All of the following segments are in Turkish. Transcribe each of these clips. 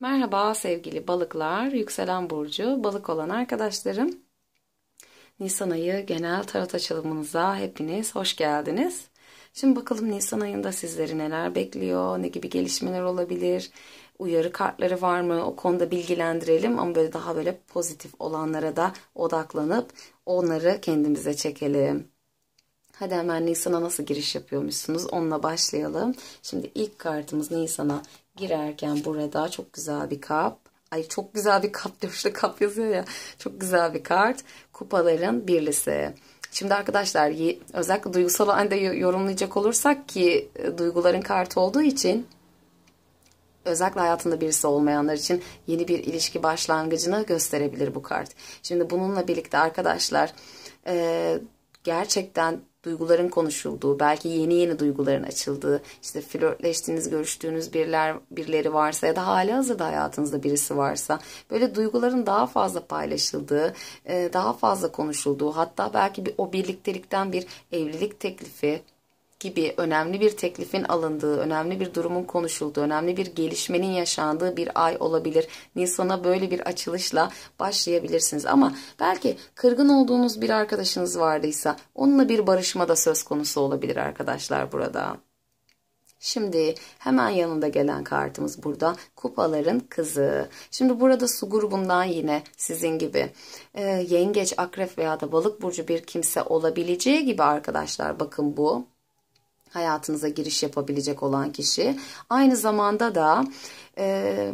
Merhaba sevgili balıklar, yükselen burcu, balık olan arkadaşlarım. Nisan ayı genel tarot açılımınıza hepiniz hoş geldiniz. Şimdi bakalım Nisan ayında sizleri neler bekliyor, ne gibi gelişmeler olabilir, uyarı kartları var mı o konuda bilgilendirelim ama böyle daha böyle pozitif olanlara da odaklanıp onları kendimize çekelim. Hadi hemen Nisan'a nasıl giriş yapıyormuşsunuz onunla başlayalım. Şimdi ilk kartımız Nisan'a girerken burada çok güzel bir kap. Ay çok güzel bir kap. Şurada kap yazıyor ya. Çok güzel bir kart. Kupaların birlisi. Şimdi arkadaşlar özellikle duygusal halde yorumlayacak olursak ki e, duyguların kartı olduğu için özellikle hayatında birisi olmayanlar için yeni bir ilişki başlangıcını gösterebilir bu kart. Şimdi bununla birlikte arkadaşlar e, gerçekten duyguların konuşulduğu, belki yeni yeni duyguların açıldığı, işte flörtleştiğiniz, görüştüğünüz biriler, birileri varsa ya da hali hazırda hayatınızda birisi varsa böyle duyguların daha fazla paylaşıldığı, e, daha fazla konuşulduğu, hatta belki bir, o birliktelikten bir evlilik teklifi gibi önemli bir teklifin alındığı, önemli bir durumun konuşulduğu, önemli bir gelişmenin yaşandığı bir ay olabilir. Nisan'a böyle bir açılışla başlayabilirsiniz. Ama belki kırgın olduğunuz bir arkadaşınız vardıysa onunla bir barışma da söz konusu olabilir arkadaşlar burada. Şimdi hemen yanında gelen kartımız burada kupaların kızı. Şimdi burada su grubundan yine sizin gibi e, yengeç, akrep veya da balık burcu bir kimse olabileceği gibi arkadaşlar bakın bu hayatınıza giriş yapabilecek olan kişi. Aynı zamanda da e,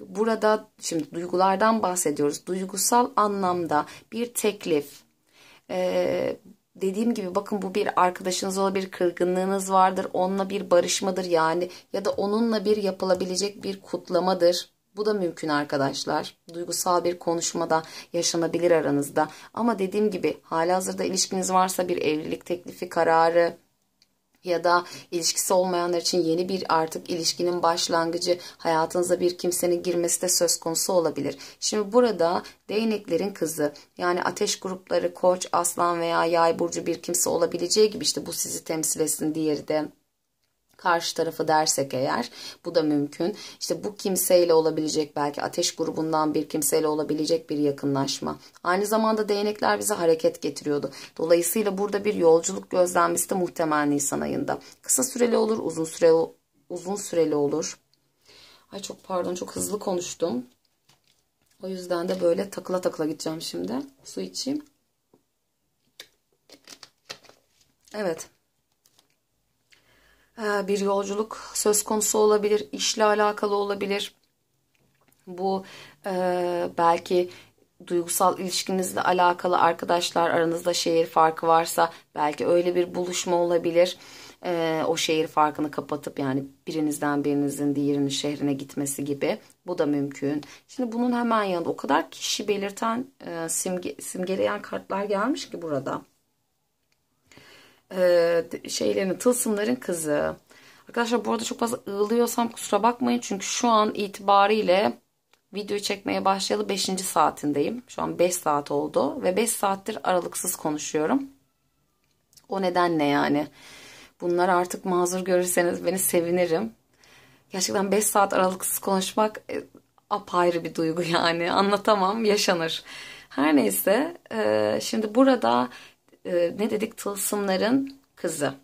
burada şimdi duygulardan bahsediyoruz. Duygusal anlamda bir teklif, e, dediğim gibi bakın bu bir arkadaşınız olabilir, kırgınlığınız vardır, onunla bir barışmadır yani ya da onunla bir yapılabilecek bir kutlamadır. Bu da mümkün arkadaşlar. Duygusal bir konuşmada yaşanabilir aranızda. Ama dediğim gibi halihazırda ilişkiniz varsa bir evlilik teklifi kararı, ya da ilişkisi olmayanlar için yeni bir artık ilişkinin başlangıcı hayatınıza bir kimsenin girmesi de söz konusu olabilir. Şimdi burada değneklerin kızı yani ateş grupları koç, aslan veya yay burcu bir kimse olabileceği gibi işte bu sizi temsil etsin diğeri de karşı tarafı dersek eğer bu da mümkün. İşte bu kimseyle olabilecek belki ateş grubundan bir kimseyle olabilecek bir yakınlaşma. Aynı zamanda değnekler bize hareket getiriyordu. Dolayısıyla burada bir yolculuk gözlenmesi de muhtemel Nisan ayında. Kısa süreli olur, uzun süreli uzun süreli olur. Ay çok pardon çok hızlı konuştum. O yüzden de böyle takıla takıla gideceğim şimdi. Su içeyim. Evet. Ee, bir yolculuk söz konusu olabilir, işle alakalı olabilir. Bu e, belki duygusal ilişkinizle alakalı arkadaşlar aranızda şehir farkı varsa belki öyle bir buluşma olabilir. Ee, o şehir farkını kapatıp yani birinizden birinizin diğerinin şehrine gitmesi gibi bu da mümkün. Şimdi bunun hemen yanında o kadar kişi belirten e, simge, simgeleyen kartlar gelmiş ki burada e, şeylerin tılsımların kızı. Arkadaşlar bu arada çok fazla ığlıyorsam kusura bakmayın. Çünkü şu an itibariyle video çekmeye başlayalı 5. saatindeyim. Şu an 5 saat oldu ve 5 saattir aralıksız konuşuyorum. O nedenle yani. Bunlar artık mazur görürseniz beni sevinirim. Gerçekten 5 saat aralıksız konuşmak e, apayrı bir duygu yani. Anlatamam, yaşanır. Her neyse, e, şimdi burada e, ne dedik tılsımların kızı.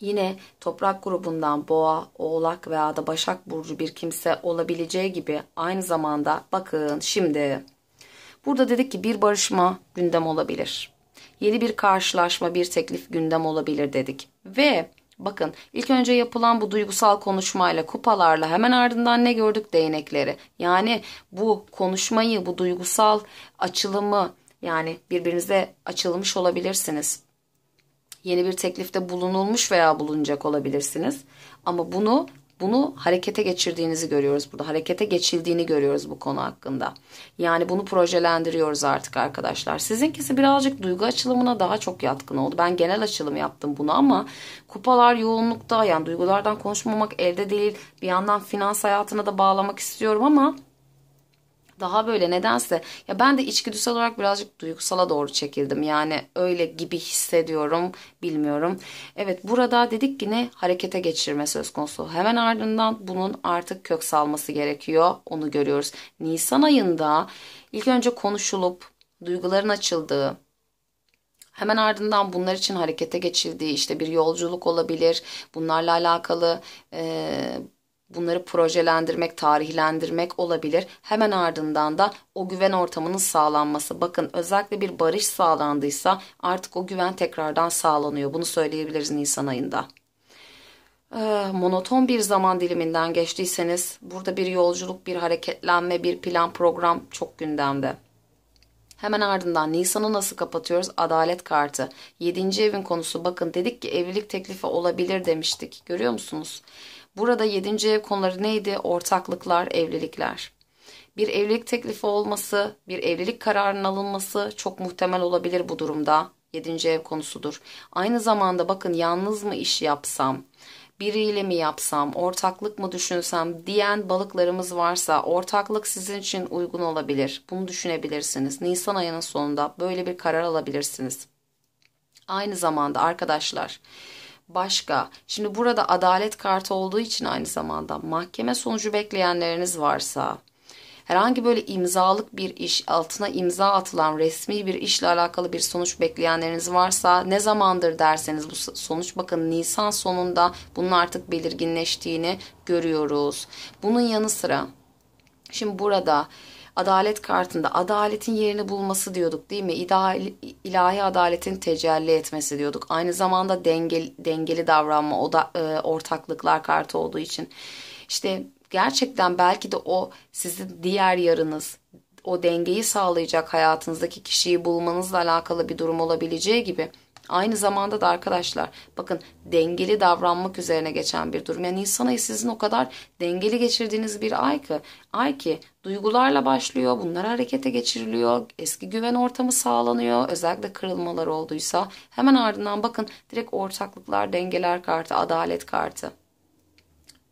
Yine toprak grubundan boğa, oğlak veya da başak burcu bir kimse olabileceği gibi aynı zamanda bakın şimdi burada dedik ki bir barışma gündem olabilir. Yeni bir karşılaşma, bir teklif gündem olabilir dedik. Ve bakın ilk önce yapılan bu duygusal konuşmayla, kupalarla hemen ardından ne gördük? Değnekleri. Yani bu konuşmayı, bu duygusal açılımı yani birbirinize açılmış olabilirsiniz. Yeni bir teklifte bulunulmuş veya bulunacak olabilirsiniz. Ama bunu bunu harekete geçirdiğinizi görüyoruz burada. Harekete geçildiğini görüyoruz bu konu hakkında. Yani bunu projelendiriyoruz artık arkadaşlar. Sizinkisi birazcık duygu açılımına daha çok yatkın oldu. Ben genel açılım yaptım bunu ama kupalar yoğunlukta yani duygulardan konuşmamak elde değil. Bir yandan finans hayatına da bağlamak istiyorum ama daha böyle nedense ya ben de içgüdüsel olarak birazcık duygusala doğru çekildim. Yani öyle gibi hissediyorum bilmiyorum. Evet burada dedik ki ne harekete geçirme söz konusu. Hemen ardından bunun artık kök salması gerekiyor. Onu görüyoruz. Nisan ayında ilk önce konuşulup duyguların açıldığı, Hemen ardından bunlar için harekete geçildiği işte bir yolculuk olabilir. Bunlarla alakalı e, bunları projelendirmek, tarihlendirmek olabilir. Hemen ardından da o güven ortamının sağlanması. Bakın özellikle bir barış sağlandıysa artık o güven tekrardan sağlanıyor. Bunu söyleyebiliriz Nisan ayında. Ee, monoton bir zaman diliminden geçtiyseniz burada bir yolculuk, bir hareketlenme, bir plan program çok gündemde. Hemen ardından Nisan'ı nasıl kapatıyoruz? Adalet kartı. Yedinci evin konusu bakın dedik ki evlilik teklifi olabilir demiştik. Görüyor musunuz? Burada yedinci ev konuları neydi? Ortaklıklar, evlilikler. Bir evlilik teklifi olması, bir evlilik kararının alınması çok muhtemel olabilir bu durumda. Yedinci ev konusudur. Aynı zamanda bakın yalnız mı iş yapsam, biriyle mi yapsam, ortaklık mı düşünsem diyen balıklarımız varsa ortaklık sizin için uygun olabilir. Bunu düşünebilirsiniz. Nisan ayının sonunda böyle bir karar alabilirsiniz. Aynı zamanda arkadaşlar başka. Şimdi burada adalet kartı olduğu için aynı zamanda mahkeme sonucu bekleyenleriniz varsa herhangi böyle imzalık bir iş altına imza atılan resmi bir işle alakalı bir sonuç bekleyenleriniz varsa ne zamandır derseniz bu sonuç bakın Nisan sonunda bunun artık belirginleştiğini görüyoruz. Bunun yanı sıra şimdi burada adalet kartında adaletin yerini bulması diyorduk değil mi? İlahi, ilahi adaletin tecelli etmesi diyorduk. Aynı zamanda dengeli, dengeli davranma o da e, ortaklıklar kartı olduğu için. İşte gerçekten belki de o sizin diğer yarınız o dengeyi sağlayacak hayatınızdaki kişiyi bulmanızla alakalı bir durum olabileceği gibi Aynı zamanda da arkadaşlar bakın dengeli davranmak üzerine geçen bir durum. Yani Nisan ayı sizin o kadar dengeli geçirdiğiniz bir ay ki, ay ki duygularla başlıyor. Bunlar harekete geçiriliyor. Eski güven ortamı sağlanıyor. Özellikle kırılmalar olduysa hemen ardından bakın direkt ortaklıklar, dengeler kartı, adalet kartı.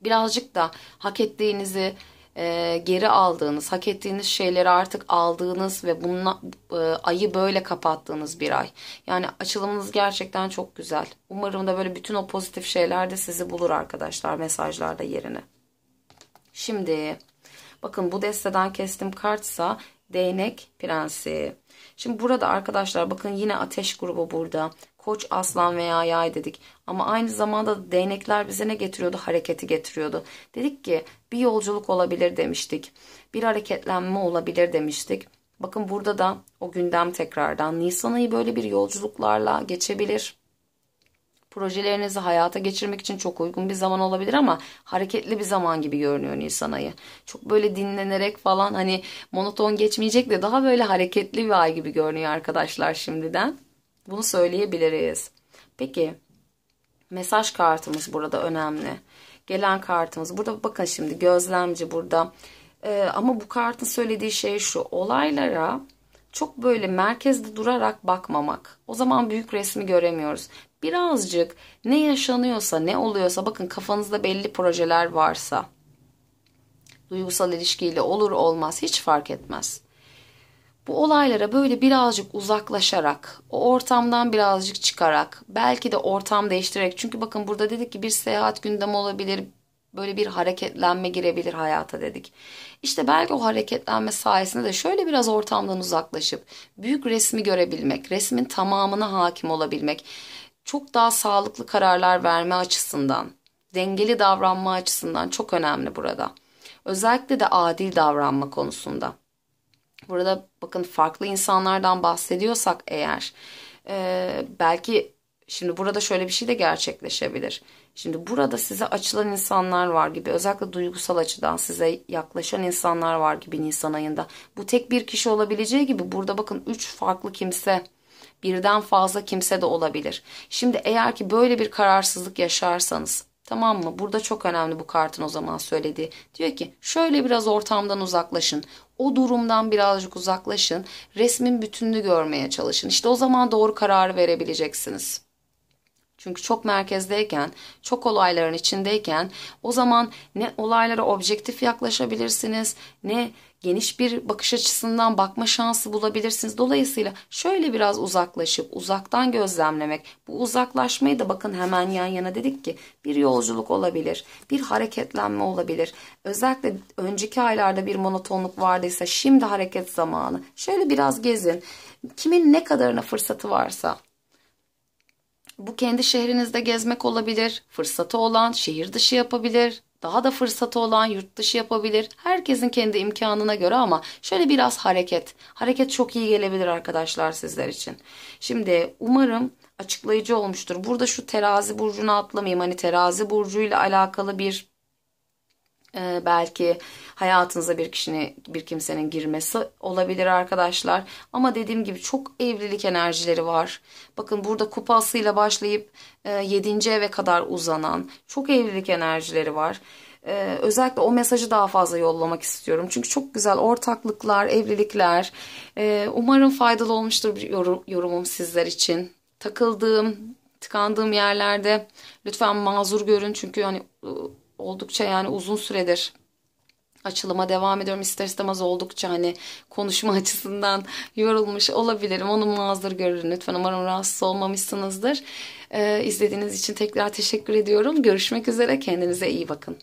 Birazcık da hak ettiğinizi e, geri aldığınız, hak ettiğiniz şeyleri artık aldığınız ve bununla e, ayı böyle kapattığınız bir ay. Yani açılımınız gerçekten çok güzel. Umarım da böyle bütün o pozitif şeyler de sizi bulur arkadaşlar mesajlarda yerini. Şimdi bakın bu desteden kestim kartsa değnek prensi. Şimdi burada arkadaşlar bakın yine ateş grubu burada. Koç, aslan veya yay dedik. Ama aynı zamanda değnekler bize ne getiriyordu? Hareketi getiriyordu. Dedik ki bir yolculuk olabilir demiştik. Bir hareketlenme olabilir demiştik. Bakın burada da o gündem tekrardan. Nisan ayı böyle bir yolculuklarla geçebilir. Projelerinizi hayata geçirmek için çok uygun bir zaman olabilir ama hareketli bir zaman gibi görünüyor Nisan ayı. Çok böyle dinlenerek falan hani monoton geçmeyecek de daha böyle hareketli bir ay gibi görünüyor arkadaşlar şimdiden. Bunu söyleyebiliriz. Peki mesaj kartımız burada önemli. Gelen kartımız burada bakın şimdi gözlemci burada. Ee, ama bu kartın söylediği şey şu olaylara çok böyle merkezde durarak bakmamak. O zaman büyük resmi göremiyoruz. Birazcık ne yaşanıyorsa ne oluyorsa bakın kafanızda belli projeler varsa duygusal ilişkiyle olur olmaz hiç fark etmez bu olaylara böyle birazcık uzaklaşarak, o ortamdan birazcık çıkarak, belki de ortam değiştirerek. Çünkü bakın burada dedik ki bir seyahat gündem olabilir, böyle bir hareketlenme girebilir hayata dedik. İşte belki o hareketlenme sayesinde de şöyle biraz ortamdan uzaklaşıp büyük resmi görebilmek, resmin tamamına hakim olabilmek, çok daha sağlıklı kararlar verme açısından, dengeli davranma açısından çok önemli burada. Özellikle de adil davranma konusunda. Burada bakın farklı insanlardan bahsediyorsak eğer e, belki şimdi burada şöyle bir şey de gerçekleşebilir. Şimdi burada size açılan insanlar var gibi özellikle duygusal açıdan size yaklaşan insanlar var gibi Nisan ayında. Bu tek bir kişi olabileceği gibi burada bakın üç farklı kimse birden fazla kimse de olabilir. Şimdi eğer ki böyle bir kararsızlık yaşarsanız Tamam mı? Burada çok önemli bu kartın o zaman söylediği. Diyor ki şöyle biraz ortamdan uzaklaşın. O durumdan birazcık uzaklaşın. Resmin bütününü görmeye çalışın. İşte o zaman doğru kararı verebileceksiniz. Çünkü çok merkezdeyken, çok olayların içindeyken o zaman ne olaylara objektif yaklaşabilirsiniz, ne geniş bir bakış açısından bakma şansı bulabilirsiniz. Dolayısıyla şöyle biraz uzaklaşıp uzaktan gözlemlemek. Bu uzaklaşmayı da bakın hemen yan yana dedik ki bir yolculuk olabilir, bir hareketlenme olabilir. Özellikle önceki aylarda bir monotonluk vardıysa şimdi hareket zamanı. Şöyle biraz gezin. Kimin ne kadarına fırsatı varsa bu kendi şehrinizde gezmek olabilir. Fırsatı olan şehir dışı yapabilir. Daha da fırsatı olan yurt dışı yapabilir. Herkesin kendi imkanına göre ama şöyle biraz hareket. Hareket çok iyi gelebilir arkadaşlar sizler için. Şimdi umarım açıklayıcı olmuştur. Burada şu terazi burcunu atlamayayım. Hani terazi burcuyla alakalı bir ee, belki hayatınıza bir kişinin bir kimsenin girmesi olabilir arkadaşlar. Ama dediğim gibi çok evlilik enerjileri var. Bakın burada kupasıyla başlayıp e, 7. eve kadar uzanan çok evlilik enerjileri var. Ee, özellikle o mesajı daha fazla yollamak istiyorum. Çünkü çok güzel ortaklıklar, evlilikler. Ee, umarım faydalı olmuştur bir yorum, yorumum sizler için. Takıldığım, tıkandığım yerlerde lütfen mazur görün. Çünkü hani oldukça yani uzun süredir açılıma devam ediyorum. İster istemez oldukça hani konuşma açısından yorulmuş olabilirim. Onu mazur görün lütfen. Umarım rahatsız olmamışsınızdır. Ee, izlediğiniz için tekrar teşekkür ediyorum. Görüşmek üzere. Kendinize iyi bakın.